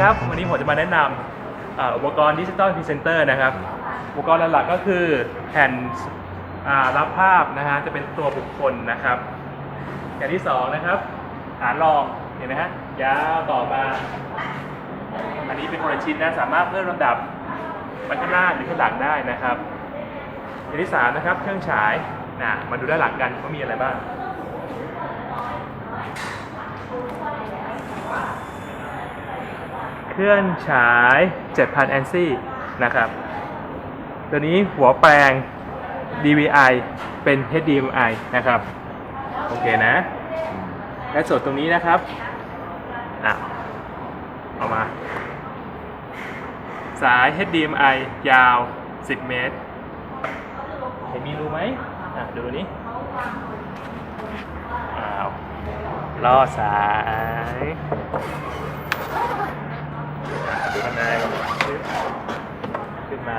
ครับ วันนี้ผมจะมาแนะนำอุปกรณ์ดิจิตอลพรีเซนเตอร์นะครับ อุปกรณ์หลักๆก็คือแผ่นรับภาพนะฮะ จะเป็นตัวบุคคลนะครับ อย่างที่สองนะครับฐานรอง เห็นไหมฮะ ยาวต่อมา อันนี้เป็นคนละชิ้นนะ สามารถเพิ่มลำดับไปข้างหน้าหรือข้างหลังได้นะครับ อย่างที่สามนะครับ เครื่องฉายนะมาดูด้านหลังกันว่ามีอะไรบ้าง เครื่องฉาย 7,000 a n s i นะครับตัวนี้หัวแปลง DVI เป็น HDMI นะครับ โอเคนะ และส่วนตรงนี้นะครับอะเอามา สาย HDMI ยาว 10 เมตร เห็นมีรูไหมอะดูนี้อ้าวล่อสาย อะดูข้างในขึ้นมา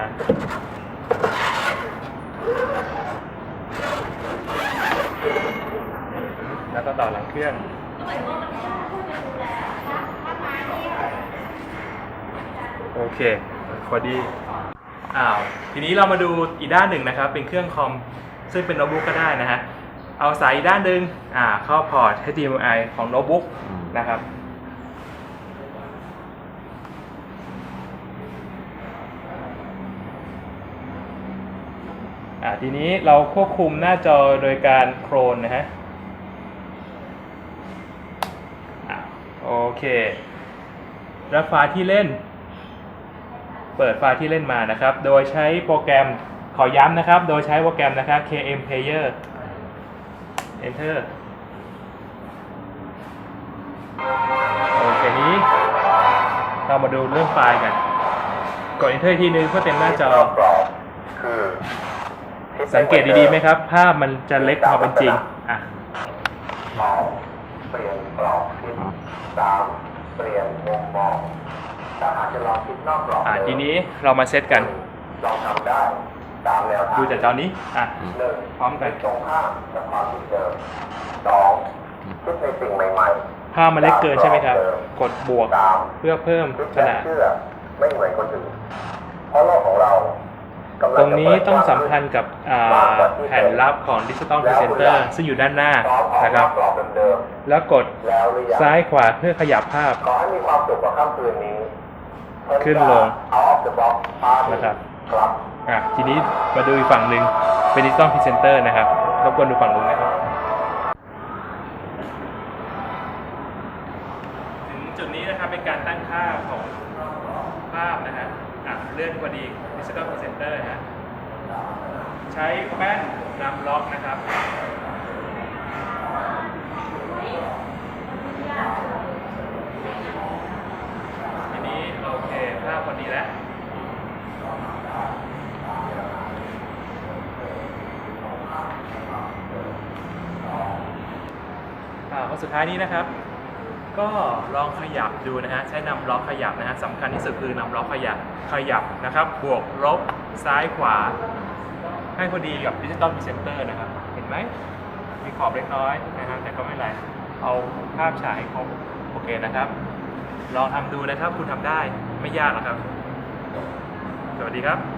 แล้วก็ต่อหลังเครื่องโอเคพอดีอ้าวทีนี้เรามาดูอีกด้านหนึ่งนะครับ เป็นเครื่องคอมซึ่งเป็นโน้ตบุ๊กก็ได้นะฮะเอาสายอีกด้านหนึ่งอ่าเข้าพอร์ต HDMI ของโน้ตบุ๊กนะครับ อ่าทีนี้เราควบคุมหน้าจอโดยการโครนนะฮะอะโอเคแล้วไฟล์ที่เล่น เปิดไฟล์ที่เล่นมานะครับ โดยใช้โปรแกรมขอย้ำนะครับ โดยใช้โปรแกรมนะครับ KM Player Enter โอเคนี้ เรามาดูเรื่องไฟล์กัน กด Enter ทีนึงเพื่อเต็มหน้าจอคือ สังเกตดีๆไหมครับ ภาพมันจะเล็กพอเป็นจริงอะสองเปลี่ยนกรอบทิศสามเปลี่ยนวงมองถ้าหากจะลองคิดนอกกรอบอะทีนี้เรามาเซตกันลองทำได้ตามแนวทางดูจากจอนี้อะหนึ่งพร้อมกันตรงข้ามกับความคิดเดิมสองคิดในสิ่งใหม่ๆภาพมันเล็กเกินใช่ไหมครับ กดบวกสามเพื่อเพิ่มคิดขและนาดเชื่อไม่เหมือนคนอื่นเพราะโลกของเรากำลั ตรงนี้จะเปิดต้องกว้าสัมพันธ์กับอ่าแผ่นรับของดิจิตอลพรีเซนเตอร์ซึ่งอยู่ด้านหน้าพร้อมออกนะครับกรอบเดิมแล้วกดๆแล้วหรือยังซ้ายขวาเพื่อขยับภาพขอให้มีความสุขกับค่ำคืนนี้ขึ้นลงเอาออฟเดอะบ็อกซ์นะครับครับอะทีนี้มาดูอีกฝั่งหนึ่งเป็นดิจิตอลพรีเซนเตอร์นะครับรบกวนดูฝั่งนู้นนะครับถึงจุดนี้นะครับเป็นการตั้งค่าของภาพนะฮะ อะเลื่อนพอดีดิจิตอลพรีเซนเตอร์ฮะใช้แป้นนำล็อกนะครับทีนี้โอเคภาพพอดีแล้วอ่าข้อสุดท้ายนี้นะครับ ก็ลองขยับดูนะฮะใช้นำล็อกขยับนะฮะสำคัญที่สุดคือนำล็อกขยับขยับนะครับ บวกลบซ้ายขวา ให้พอดีกับดิจิตอลพรีเซนเตอร์นะครับ เห็นไหมมีขอบเล็กน้อยนะฮะแต่ก็ไม่เป็นไรเอาภาพฉายครบโอเคนะครับ ลองทำดูนะครับคุณทำได้ไม่ยากหรอกครับ สวัสดีครับ